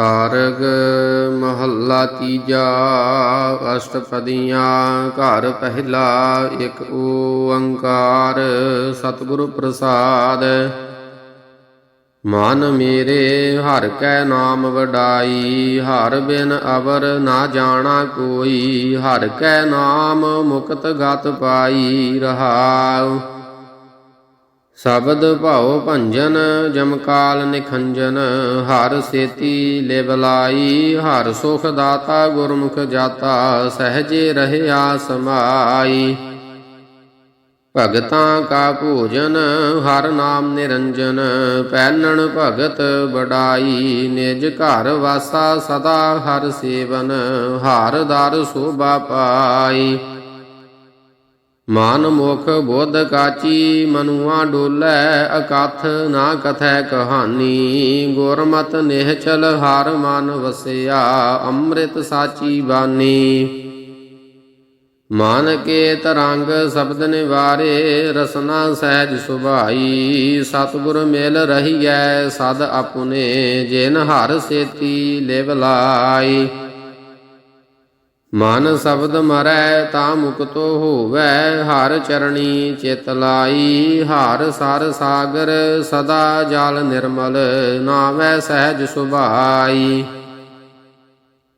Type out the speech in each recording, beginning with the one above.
ਸਾਰਗ ਮਹੱਲਾ ਤੀਜਾ, ਅਸ਼ਟਪਦੀਆਂ, ਘਰ ਪਹਿਲਾ, ਇੱਕ ਓੰਕਾਰ, ਸਤਿਗੁਰ ਪ੍ਰਸਾਦ। ਮਨ ਮੇਰੇ, ਹਰ ਕੈ ਨਾਮ ਵਡਾਈ, ਹਰ ਬਿਨ ਅਵਰ ਨਾ ਜਾਣਾ ਕੋਈ, ਹਰ ਕੈ ਨਾਮ ਮੁਕਤ ਗਤ ਪਾਈ ਰਹਾਉ। ਸ਼ਬਦ ਭਾਉ ਭੰਜਨ ਜਮਕਾਲ ਨਿਖੰਜਨ, ਹਰ ਸੇਤੀ ਲਿਵਲਾਈ ਹਰ ਸੁਖ ਦਾਤਾ ਗੁਰਮੁਖ ਜਾਤਾ, ਸਹਜੇ ਰਹਿਆ ਸਮਾਈ। ਭਗਤਾਂ ਕਾ ਭੋਜਨ, ਹਰ ਨਾਮ ਨਿਰੰਜਨ ਪੈਨਣ ਭਗਤ ਬੜਾਈ ਨਿਜ ਘਰ ਵਾਸਾ ਸਦਾ ਹਰ ਸੇਵਨ, ਹਾਰ ਦਰ ਸੋਭਾ ਪਾਈ। ਮਨ ਮੁਖ ਬੁੱਧ ਕਾਚੀ, ਮਨੁਆ ਡੋਲੇ ਅਕਥ ਨਾ ਕਥੈ ਕਹਾਨੀ ਗੁਰਮਤ ਨਿਹਚਲ ਹਰ ਮਨ ਵਸਿਆ, ਅੰਮ੍ਰਿਤ ਸਾਚੀ ਬਾਨੀ ਮਨ ਕੇ ਤਰੰਗ ਸ਼ਬਦ ਨਿਵਾਰੇ, ਰਸਨਾ ਸਹਿਜ ਸੁਭਾਈ। ਸਤਿਗੁਰ ਮਿਲ ਰਹੀਐ, ਸਦ ਆਪਣੇ, ਜਿਨ ਹਰ ਸੇਤੀ ਲਿਵ ਲਾਈ। ਮਨ ਸ਼ਬਦ ਮਰੈ ਤਾ ਮੁਕਤੋ ਹੋਵੈ, ਹਰ ਚਰਣੀ ਚਿਤ ਲਾਈ। ਹਰ ਸਰ ਸਾਗਰ ਸਦਾ ਜਲ ਨਿਰਮਲ ਨਾਵੈ ਸਹਿਜ ਸੁਭਾਈ।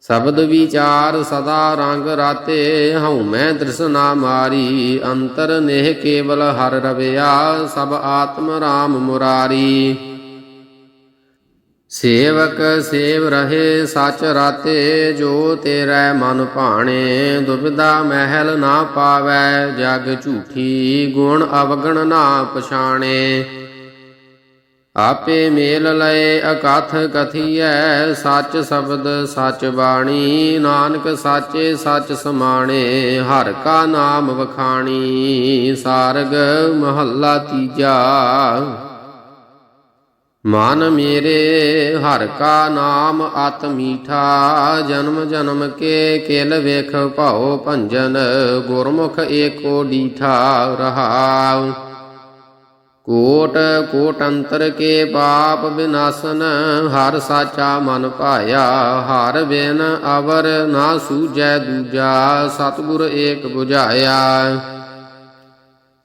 ਸ਼ਬਦ ਵਿਚਾਰ ਸਦਾ ਰੰਗ ਰਾਤੇ ਹਉ ਮੈਂ ਤ੍ਰਿਸ਼ਨਾ ਮਾਰੀ। ਅੰਤਰ ਨੇਹ ਕੇਵਲ ਹਰ ਰਵਿਆ, ਸਭ ਆਤਮ ਰਾਮ ਮੁਰਾਰੀ। ਸੇਵਕ ਸੇਵ ਰਹੇ, ਸਚ ਰਾਤੇ ਜੋ ਤੇਰੇ ਮਨ ਭਾਣੇ। ਦੁਬਿਧਾ ਮਹਿਲ ਨਾ ਪਾਵੈ, ਜਗ ਝੂਠੀ ਗੁਣ ਅਵਗਣ ਨਾ ਪਛਾਣੇ। ਆਪੇ ਮੇਲ ਲਏ, ਅਕਥ ਕਥੀਐ, ਸੱਚ ਸ਼ਬਦ, ਸੱਚ ਬਾਣੀ। ਨਾਨਕ ਸਾਚੇ, ਸੱਚ ਸਮਾਣੇ, ਹਰ ਕਾ ਨਾਮ ਵਖਾਣੀ। ਸਾਰਗ ਮਹੱਲਾ ਤੀਜਾ। ਮਨ ਮੇਰੇ, ਹਰ ਕਾ ਨਾਮ ਅਤ ਮੀਠਾ, ਜਨਮ ਜਨਮ ਕੇ ਕਿਲ ਵੇਖ ਭਾਉ ਭੰਜਨ, ਗੁਰਮੁਖ ਏਕੋ ਡੀਠਾ ਰਹਾਉ। ਕੋਟ ਕੋਟ ਅੰਤਰ ਕੇ ਪਾਪ ਬਿਨਾਸਨ, ਹਰ ਸਾਚਾ ਮਨ ਭਾਇਆ, ਹਰ ਬਿਨ ਅਵਰ ਨਾ ਸੂਝੈ ਦੂਜਾ, ਸਤਿਗੁਰ ਏਕ 부ਝਾਇਆ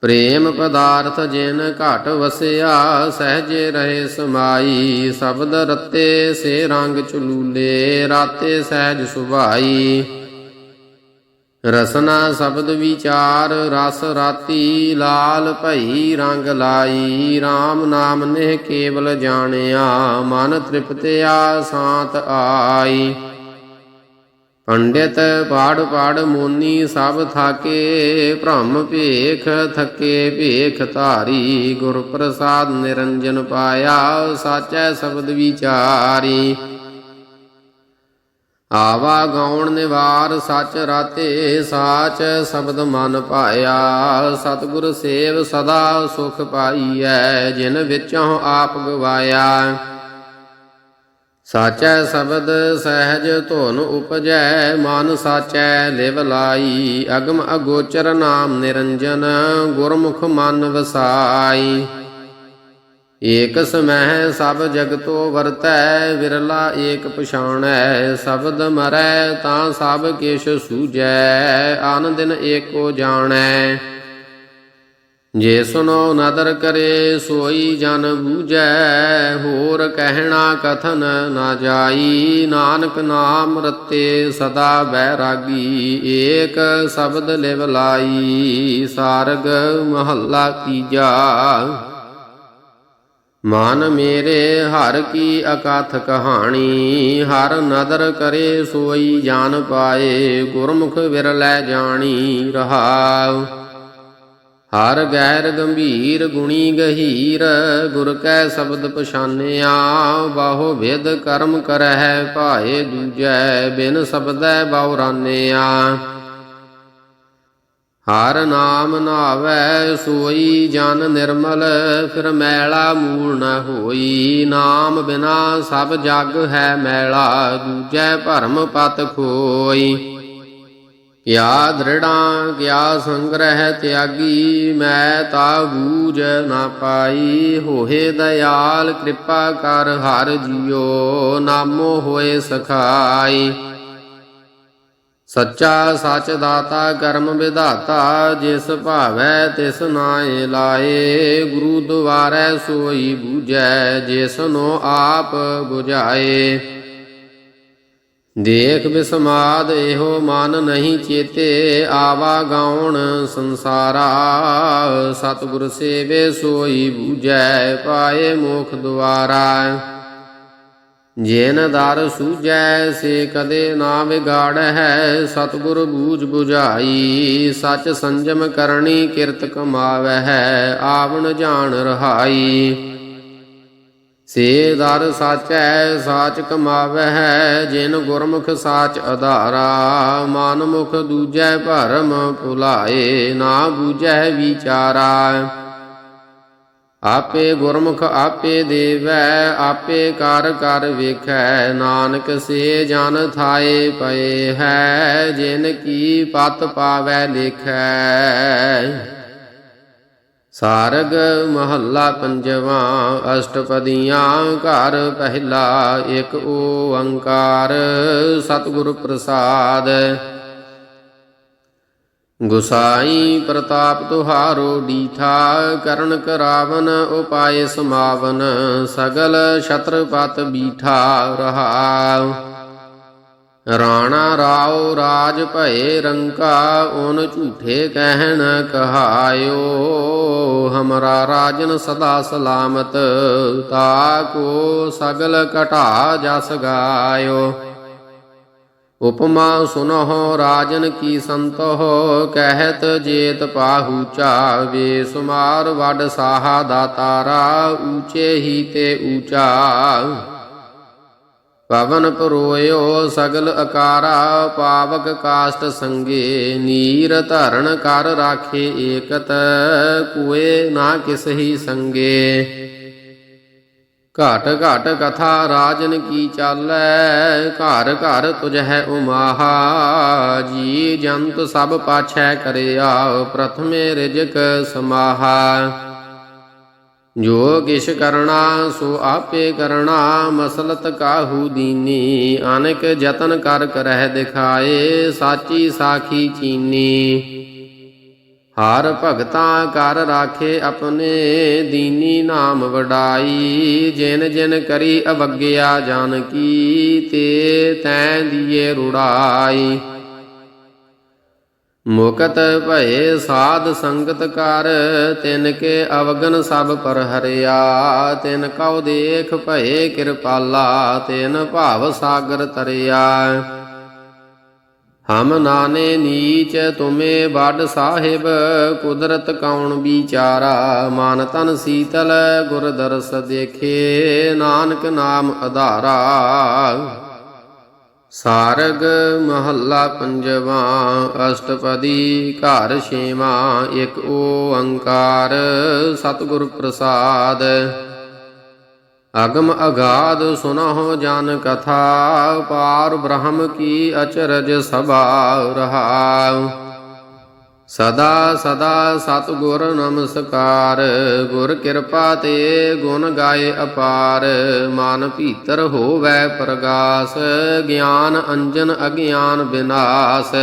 ਪ੍ਰੇਮ ਪਦਾਰਥ ਜਿਨ ਘਟ ਵਸਿਆ, ਸਹਜੇ ਰਹੇ ਸਮਾਈ, ਸ਼ਬਦ ਰਤੇ ਸੇ ਰੰਗ ਚਲੂਲੇ ਰਾਤੇ ਸਹਿਜ ਸੁਭਾਈ। ਰਸਨਾ ਸ਼ਬਦ ਵਿਚਾਰ, ਰਸ ਰਾਤੀ ਲਾਲ ਭਈ ਰੰਗ ਲਾਈ। RAM ਨਾਮ ਨੇ ਕੇਵਲ ਜਾਣਿਆ, ਮਨ ਤ੍ਰਿਪਤਿਆ ਸਾਤ ਆਈ। ਪੰਡਿਤ ਪਾੜ ਪਾੜ ਮੋਨੀ ਸਭ ਥਾਕੇ, ਭ੍ਰਮ ਭੇਖ ਥਕੇ ਭੇਖ ਧਾਰੀ ਗੁਰ ਪ੍ਰਸਾਦ ਨਿਰੰਜਨ ਪਾਇਆ ਸਾਚੈ ਸ਼ਬਦ ਵਿਚਾਰੀ। ਆਵਾ ਗਾਉਣ ਨਿਵਾਰ ਸੱਚ ਰਾਤੇ ਸਾਚ ਸ਼ਬਦ ਮਨ ਪਾਇਆ, ਸਤਿਗੁਰ ਸੇਵ ਸਦਾ ਸੁਖ ਪਾਈਐ, ਜਿਨ ਵਿੱਚੋਂ ਆਪ ਗਵਾਇਆ। ਸਾਚੈ ਸ਼ਬਦ ਸਹਿਜ ਧੁਨ ਉਪਜੈ, ਮਨ ਸਾਚੈ ਲਿਵ ਲਾਈ, ਅਗਮ ਅਗੋਚਰ ਨਾਮ ਨਿਰੰਜਨ, ਗੁਰਮੁਖ ਮਨ ਵਸਾਈ। ਏਕ ਸਮਹਿ ਸਭ ਜਗਤੋ ਵਰਤੈ, ਵਿਰਲਾ ਏਕ ਪਛਾਣੈ, ਸ਼ਬਦ ਮਰੈ ਤਾਂ ਸਭ ਕਿਛ ਸੂਜੈ ਆਨਦਿਨ ਏਕੋ ਜਾਣੈ। ਜੇ ਸੁਨੋ ਨਦਰ ਕਰੇ ਸੋਈ ਜਨ ਬੂਝੈ, ਹੋਰ ਕਹਿਣਾ ਕਥਨ ਨਾ ਜਾਈ। ਨਾਨਕ ਨਾਮ ਰਤੇ ਸਦਾ ਬੈਰਾਗੀ, ਏਕ ਸ਼ਬਦ ਲਿਵ ਲਾਈ। ਸਾਰਗ ਮਹੱਲਾ ਤੀਜਾ। ਮਨ ਮੇਰੇ ਹਰ ਕੀ ਅਕਥ ਕਹਾਣੀ, ਹਰ ਨਦਰ ਕਰੇ ਸੋਈ ਜਾਨ ਪਾਏ, ਗੁਰਮੁਖ ਵਿਰਲੇ ਜਾਣੀ ਰਹਾਉ ਹਰ ਗੈਰ ਗੰਭੀਰ ਗੁਣੀ ਗਹੀਰ, ਗੁਰ ਕੈ ਸ਼ਬਦ ਪਛਾਨਿਆ, ਬਾਹੋ ਵਿਦ ਕਰਮ ਕਰਹਿ, ਭਾਏ ਦੂਜੈ ਬਿਨ ਸ਼ਬਦੈ ਬਾਉਰਾਨਿਆ ਹਰ ਨਾਮ ਨਾਵੈ, ਸੋਈ ਜਨ ਨਿਰਮਲ, ਫਿਰ ਮੈਲਾ ਮੂਲ ਨ ਹੋਈ। ਨਾਮ ਬਿਨਾ ਸਭ ਜਗ ਹੈ ਮੈਲਾ, ਦੂਜੈ ਭਰਮ ਪਤ ਖੋਈ। ਕਿਆ ਦ੍ਰਿੜਾਂ, ਕਿਆ ਸੰਗ੍ਰਹਿ ਤਿਆਗੀ, ਮੈਂ ਤਾ ਬੂਝ ਨਾ ਪਾਈ। ਹੋਏ ਦਇਆਲ ਕਿਰਪਾ ਕਰ, ਹਰ ਜੀਓ ਨਾਮੋ ਹੋਏ ਸਖਾਈ। ਸੱਚਾ ਸੱਚ ਦਾਤਾ, ਕਰਮ ਵਿਧਾਤਾ, ਜਿਸ ਭਾਵੈ ਤਿਸ ਨਾਏ ਲਾਏ। ਗੁਰੂ ਦੁਆਰੈ ਸੋਈ ਬੂਝੈ ਜਿਸਨੋ ਆਪ 부ਝਾਏ ਦੇਖ ਬਿਸਮਾਦ ਇਹੋ ਮਨ ਨਹੀਂ ਚੇਤੇ, ਆਵਾ ਗਾਉਣ ਸੰਸਾਰਾ। ਸਤਿਗੁਰ ਸੇਵੇ ਸੋਈ ਬੂਝੈ, ਪਾਏ ਮੋਖ ਦੁਆਰਾ। ਜੇਨ ਦਰ ਸੂਝੈ, ਸੇ ਕਦੇ ਨਾ ਵਿਗਾੜ ਹੈ ਸਤਿਗੁਰ ਬੂਝ 부ਝਾਈ ਸਚ ਸੰਜਮ ਕਰਨੀ ਕਿਰਤ ਕਮਾਵੈ ਹੈ ਆਵਣ ਜਾਣ ਰਹਾਈ। ਸੇ ਦਰ ਸਾਚੈ ਸਾਚ ਕਮਾਵੈ ਹੈ ਜਿਨ ਗੁਰਮੁਖ ਸਾਚ ਆਧਾਰਾ ਮਨ ਮੁਖ ਦੂਜੈ ਭਰਮ ਭੁਲਾਏ, ਨਾ ਬੂਝੈ ਵਿਚਾਰਾ। ਆਪੇ ਗੁਰਮੁਖ ਆਪੇ ਦੇਵੈ, ਆਪੇ ਕਰ ਕਰ ਵੇਖੈ, ਨਾਨਕ ਸੇ ਜਨ ਥਾਏ ਪਏ ਹੈ, ਜਿਨ ਕੀ ਪਤ ਪਾਵੈ ਲਿਖੈ। ਸਾਰਗ ਮਹੱਲਾ ਪੰਜਵਾ, ਅਸ਼ਟਪਦੀਆਂ, ਘਰ ਪਹਿਲਾ, ਇੱਕ ਓੰਕਾਰ, ਸਤਿਗੁਰ ਪ੍ਰਸਾਦ। ਗੁਸਾਈ ਪ੍ਰਤਾਪ ਤੁਹਾਰੋ ਡੀਠਾ, ਕਰਨ ਕਰਾਵਨ ਉਪਾਏ ਸਮਾਵਨ, ਸਗਲ ਛਤਰਪਤ ਬੀਠਾ ਰਹਾਉ ਰਾਣਾ ਰਾਉ ਰਾਜ ਭਏ ਰੰਕਾ ਓਨ ਝੂਠੇ ਕਹਿਣ ਕਹਾਇਓ। ਹਮਰਾ ਰਾਜਨ ਸਦਾ ਸਲਾਮਤ, ਤਾ ਕੋ ਸਗਲ ਘਟਾ ਜਸ ਗਾਇਓ। ਉਪਮਾ ਸੁਨਹੁ, ਰਾਜਨ ਕੀ ਸੰਤੋ ਕਹਿਤ ਜੇਤ ਪਾਹੂਚਾ ਵੇ ਸੁਮਾਰ ਵੱਡ ਸਾਹਾ ਦਾਤਾਰਾ ਊਚੇ ਹੀ ਤੇ ਊਚਾ। ਪਵਨ ਪਰੋਇਓ ਸਗਲ ਅਕਾਰਾ ਪਾਵਕ ਕਾਸ਼ਟ ਸੰਗੇ, ਨੀਰ ਧਰਨ ਕਰ ਰਾਖੇ ਏਕਤ, ਕੁਏ ਨਾ ਕਿਸ ਹੀ ਸੰਗੇ। ਘਟ ਘਟ ਕਥਾ ਰਾਜਨ ਕੀ ਚਾਲੈ, ਘਰ ਘਰ ਤੁਝ ਹੈ ਉਮਾਹਾ, ਜੀ ਜੰਤ ਸਭ ਪਾਛੈ ਕਰਿਆ, ਪ੍ਰਥਮੇ ਰਿਜਕ ਸਮਾਹਾ। ਜੋ ਕਿਛ ਕਰਣਾ ਸੋ ਆਪੇ ਕਰਣਾ ਮਸਲਤ ਕਾਹੂ ਦੀਨੀ? ਅਨਕ ਯਤਨ ਕਰ ਕਰਹਿ ਦਿਖਾਏ, ਸਾਚੀ ਸਾਖੀ ਚੀਨੀ। ਹਰ ਭਗਤਾਂ ਕਰ ਰਾਖੇ ਆਪਣੇ, ਦੀਨੀ ਨਾਮ ਵਡਾਈ। ਜਿਨ ਜਿਨ ਕਰੀ ਅਵਗਿਆ ਜਾਨ ਕੀ, ਤੇ ਤੈਂ ਦੀਏ ਰੁੜਾਈ। ਮੁਕਤ ਭਏ ਸਾਧ ਸੰਗਤ ਕਰ, ਤਿਨ ਕੇ ਅਵਗਨ ਸਭ ਪਰ ਹਰਿਆ, ਤਿਨ ਕਉ ਦੇਖ ਭਏ ਕਿਰਪਾਲਾ, ਤਿਨ ਭਾਵ ਸਾਗਰ ਤਰਿਆ। ਹਮ ਨਾਨੇ ਨੀਚ ਤੁਮੇ ਵੱਡ ਸਾਹਿਬ, ਕੁਦਰਤ ਕੌਣ ਵਿਚਾਰਾ, ਮਨ ਤਨ ਸੀਤਲ ਗੁਰ ਦਰਸ ਦੇਖੇ, ਨਾਨਕ ਨਾਮ ਆਧਾਰਾ ਸਾਰਗ ਮਹੱਲਾ ਪੰਜਵਾ, ਅਸ਼ਟਪਦੀ ਘਰ ਛੇਵਾ, ਇੱਕ ਓੰਕਾਰ ਸਤਿਗੁਰ ਪ੍ਰਸਾਦ। ਅਗਮ ਅਗਾਧ ਸੁਨਹੁ ਜਨ ਕਥਾ, ਪਾਰ ਬ੍ਰਹਮ ਕੀ ਅਚਰਜ ਸਭਾ ਰਹਾਉ ਸਦਾ ਸਦਾ ਸਤਿਗੁਰ ਨਮਸਕਾਰ। ਗੁਰ ਕਿਰਪਾ ਤੇ ਗੁਣ ਗਾਏ ਅਪਾਰ। ਮਨ ਭੀਤਰ ਹੋਵੈ ਪ੍ਰਗਾਸ। ਗਿਆਨ ਅੰਜਨ ਅਗਿਆਨ ਬਿਨਾਸ਼।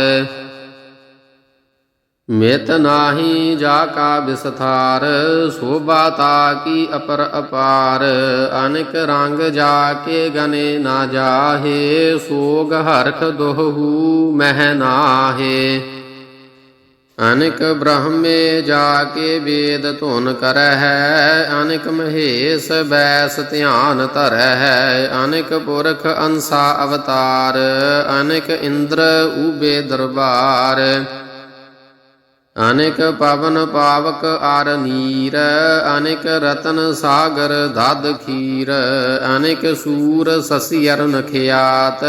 ਮਿਤ ਨਾਹੀ ਜਾ ਕਾ ਵਿਸਥਾਰ। ਸੋਭਾ ਤਾ ਕੀ ਅਪਰ ਅਪਾਰ। ਅਨੇਕ ਰੰਗ ਜਾ ਕੇ ਗਨੇ ਨਾ ਜਾਹੇ। ਸੋਗ ਹਰਖ ਦੋਹੂ ਮਹਿ ਨਾਹੇ। ਅਨੇਕ ਬ੍ਰਹਮੇ ਜਾ ਕੇ ਵੇਦ ਧੁਨ ਕਰਹਿ, ਅਨੇਕ ਮਹੇਸ਼ ਬੈਸ ਧਿਆਨ ਧਰਹਿ, ਅਨੇਕ ਪੁਰਖ ਅੰਸਾ ਅਵਤਾਰ, ਅਨੇਕ ਇੰਦਰ ਊਬੇ ਦਰਬਾਰ। ਅਨੇਕ ਪਵਨ ਪਾਵਕ ਆਰ ਨੀਰ, ਅਨੇਕ ਰਤਨ ਸਾਗਰ ਦਦ ਖੀਰ, ਅਨੇਕ ਸੂਰ ਸ਼ਸ਼ਿਅਰ ਨਖਿਆਤ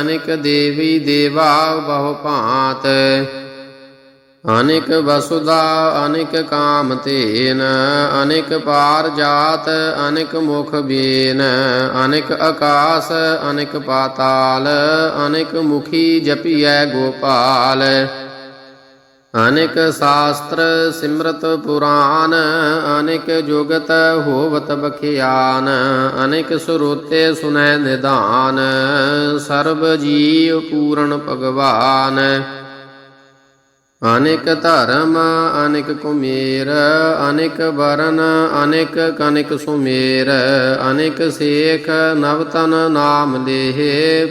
ਅਨੇਕ ਦੇਵੀ ਦੇਵਾ ਬਹੁ ਭਾਂਤ। ਅਨੇਕ ਵਸੁਦਾ, ਅਨੇਕ ਕਾਮ ਤੇਨ, ਅਨੇਕ ਪਾਰ ਜਾਤ, ਅਨੇਕ ਮੁਖ ਬੇਨ, ਅਨੇਕ ਆਕਾਸ, ਅਨੇਕ ਪਾਤਾਲ, ਅਨੇਕ ਮੁਖੀ ਜਪੀਐ ਗੋਪਾਲ। ਅਨੇਕ ਸ਼ਾਸਤਰ, ਸਿਮਰਤ ਪੁਰਾਨ, ਅਨੇਕ ਜੁਗਤ ਹੋਵਤ ਬਖਿਆਨ, ਅਨੇਕ ਸਰੋਤੇ ਸੁਨੈ ਨਿਦਾਨ ਸਰਬ ਜੀਵ ਪੂਰਨ ਭਗਵਾਨ। ਅਨੇਕ ਧਰਮ, ਅਨੇਕ ਕੁਮੇਰ, ਅਨੇਕ ਵਰਨ ਅਨੇਕ ਕਨਿਕ ਸੁਮੇਰ, ਅਨੇਕ ਸੇਖ ਨਵਤਨ ਨਾਮ ਲੇਹ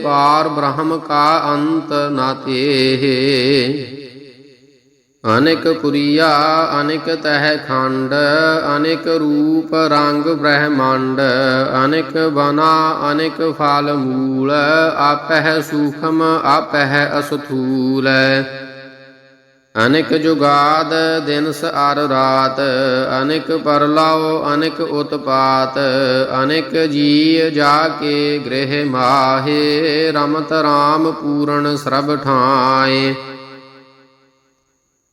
ਪਾਰ ਬ੍ਰਹਮ ਕਾ ਅੰਤ ਨਾ ਤੇਹ। ਅਨੇਕ ਪੁਰੀਆ, ਅਨੇਕ ਤਹਿ ਖੰਡ, ਅਨੇਕ ਰੂਪ ਰੰਗ ਬ੍ਰਹਮੰਡ, ਅਨੇਕ ਬਨਾ, ਅਨੇਕ ਫਲ ਮੂਲ, ਆਪਹਿ ਸੂਖਮ, ਆਪਹਿ ਅਸਥੂਲ। ਅਨੇਕ ਜੁਗਾਦ ਦਿਨਸ ਅਰ ਰਾਤ, ਅਨੇਕ ਪਰਲਾਓ ਅਨਿਕ ਉਤਪਾਤ, ਅਨਿਕ ਜੀ ਜਾ ਕੇ ਗ੍ਰਹਿ ਮਾਹੇ, ਰਮਤ ਰਾਮ ਪੂਰਨ ਸਰਬ ਠਾਏ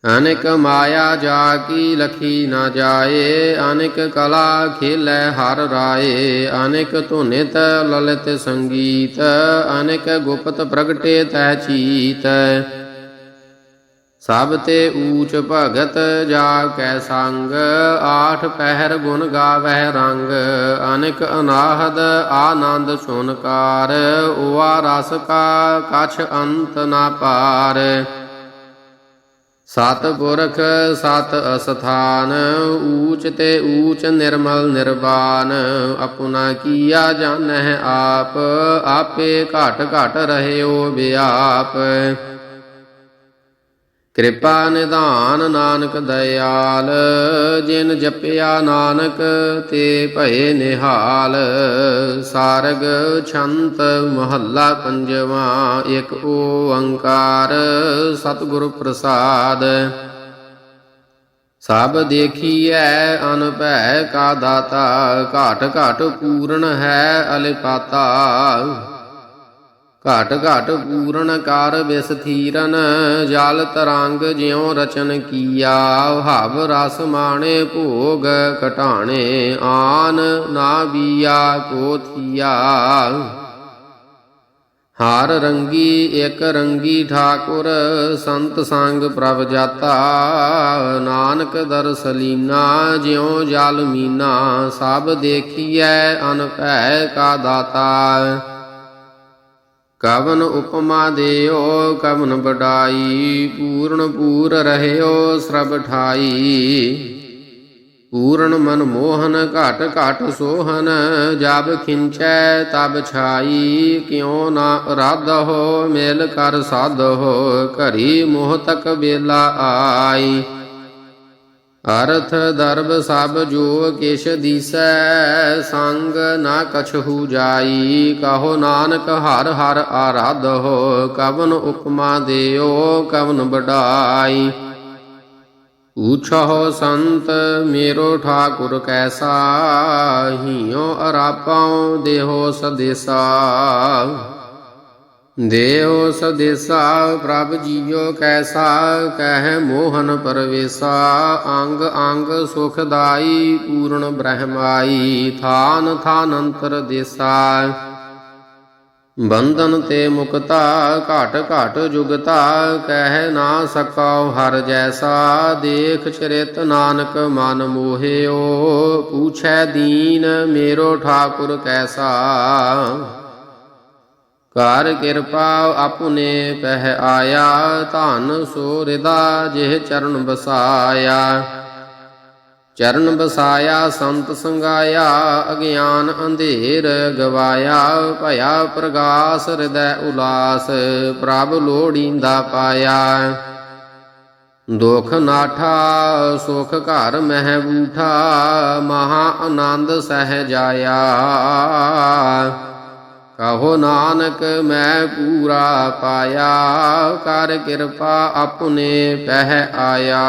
ਅਨੇਕ ਮਾਇਆ ਜਾ ਕੀ ਲਖੀ ਨਾ ਜਾਏ, ਅਨੇਕ ਕਲਾ ਖੇਲੇ ਹਰ ਰਾਏ, ਅਨੇਕ ਧੁਨਿਤ ਲਲਿਤ ਸੰਗੀਤ, ਅਨੇਕ ਗੁਪਤ ਪ੍ਰਗਟੇ ਤੈ ਚੀਤ। ਸਭ ਤੇ ਊਚ ਭਗਤ ਜਾ ਕੈ ਸੰਗ, ਆਠ ਪਹਿਰ ਗੁਣ ਗਾਵਹਿ ਰੰਗ। ਅਨਿਕ ਅਨਾਹਦ ਆਨੰਦ ਸੁਨਕਾਰ ਓਆ ਰਸ ਕਾ ਕਛ ਅੰਤ ਨਾ ਪਾਰ। ਸਤ ਪੁਰਖ, ਸਤ ਅਸਥਾਨ, ਊਚ ਤੇ ਊਚ ਨਿਰਮਲ ਨਿਰਵਾਨ। ਆਪਣਾ ਕੀਆ ਜਾਣਹਿ ਆਪ, ਆਪੇ ਘਟ ਘਟ ਰਹਿਓ ਵਿਆਪ। ਕਿਰਪਾ ਨਿਧਾਨ ਨਾਨਕ ਦਇਆਲ, ਜਿਨ ਜਪਿਆ ਨਾਨਕ ਤੇ ਭਏ ਨਿਹਾਲ। ਸਾਰਗ ਛੰਤ ਮਹੱਲਾ ਪੰਜਵਾ, ਇੱਕ ਓੰਕਾਰ ਸਤਿਗੁਰ ਪ੍ਰਸਾਦ। ਸਭ ਦੇਖੀਐ ਅਨਭੈ ਕਾ ਦਾਤਾ, ਘਾਟ ਘਾਟ ਪੂਰਨ ਹੈ ਅਲਿਪਾਤਾ। ਘਾਟ ਘਾਟ ਪੂਰਨ ਕਰ ਵਿਸਥੀਰਨ ਜਲ ਤਰੰਗ ਜਿਉ ਰਚਨ ਕੀਆ ਹਵ ਰਸ ਮਾਣੇ ਭੋਗ ਘਟਾਣੇ, ਆਨ ਨਾ ਬੀਆ ਕੋ ਥੀਆ। ਹਾਰ ਰੰਗੀ, ਇਕ ਰੰਗੀ ਠਾਕੁਰ, ਸੰਤ ਸੰਗ ਪ੍ਰਭ ਜਾਤਾ। ਨਾਨਕ ਦਰਸ ਲੀਨਾ ਜਿਉ ਜਲ ਮੀਨਾ, ਸਭ ਦੇਖੀਐ ਅਨਭੈ ਕਾ ਦਾਤਾ। ਕਵਨ ਉਪਮਾ ਦਿਓ, ਕਵਨ ਬਡਾਈ ਪੂਰਨ ਪੂਰ ਰਹਿਓ, ਸਰਬ ਠਾਈ। ਪੂਰਨ ਮਨ ਮੋਹਨ, ਘਟ ਘਟ ਸੋਹਨ, ਜਬ ਖਿੰਚੈ ਤਬ ਛਾਈ। ਕਿਉ ਨਾ ਰਾਧੋ ਮੇਲ ਕਰ ਸਾਧੋ ਘਰੀ ਮੋਹ ਤਕ ਬੇਲਾ ਆਈ। ਅਰਥ ਦਰਬ ਸਭ ਜੋ ਕਿਛ ਦੀਸੈ, ਸੰਗ ਨਾ ਕਛਹੂ ਜਾਈ। ਕਹੋ ਨਾਨਕ, ਹਰ ਹਰ ਆਰਾਧੋ ਕਵਨ ਉਪਮਾ ਦਿਓ, ਕਵਨ ਬਡਾਈ ਊਛੋ ਸੰਤ, ਮੇਰੋ ਠਾਕੁਰ ਕੈਸਾ ਹੀਓ ਅਰਾਪਾਉ ਦੇਹੋ ਸਦੇਸਾ। ਦੇਵ ਸਦੇਸਾ, ਪ੍ਰਭ ਜੀਓ ਕੈਸਾ, ਕਹਿ ਮੋਹਨ ਪਰਵੇਸਾ, ਅੰਗ ਅੰਗ ਸੁਖਦਾਈ, ਪੂਰਨ ਬ੍ਰਹਮਾਈ, ਥਾਨ ਥਾਨ ਅੰਤਰ ਦੇਸਾ। ਬੰਧਨ ਤੇ ਮੁਕਤਾ, ਘਟ ਘਟ ਜੁਗਤਾ, ਕਹਿ ਨਾ ਸਕਉ ਹਰ ਜੈਸਾ, ਦੇਖ ਚਰਿਤ ਨਾਨਕ ਮਨ ਮੋਹਿਓ, ਪੂਛੈ ਦੀਨ ਮੇਰੋ ਠਾਕੁਰ ਕੈਸਾ। ਕਰ ਕਿਰਪਾ ਆਪਨੇ ਪਹਿ ਆਇਆ, ਧਨ ਸੋ ਰਿਦਾ ਜਿਹ ਚਰਨ ਬਸਾਇਆ। ਚਰਨ ਬਸਾਇਆ, ਸੰਤ ਸੰਗਾਇਆ, ਅਗਿਆਨ ਅੰਧੇਰ ਗਵਾਇਆ। ਭਇਆ ਪ੍ਰਗਾਸ ਹਿਰਦੈ ਉਲਾਸ, ਪ੍ਰਭ ਲੋੜੀਂਦਾ ਪਾਇਆ। ਦੁਖ ਨਾਠਾ, ਸੁਖ ਘਰ ਮਹਿ ਬੂਠਾ, ਮਹਾ ਆਨੰਦ ਸਹਿ ਜਾਇਆ। ਕਹੋ ਨਾਨਕ ਮੈਂ ਪੂਰਾ ਪਾਇਆ ਕਰ ਕਿਰਪਾ ਆਪਣੇ ਪਹਿ ਆਇਆ।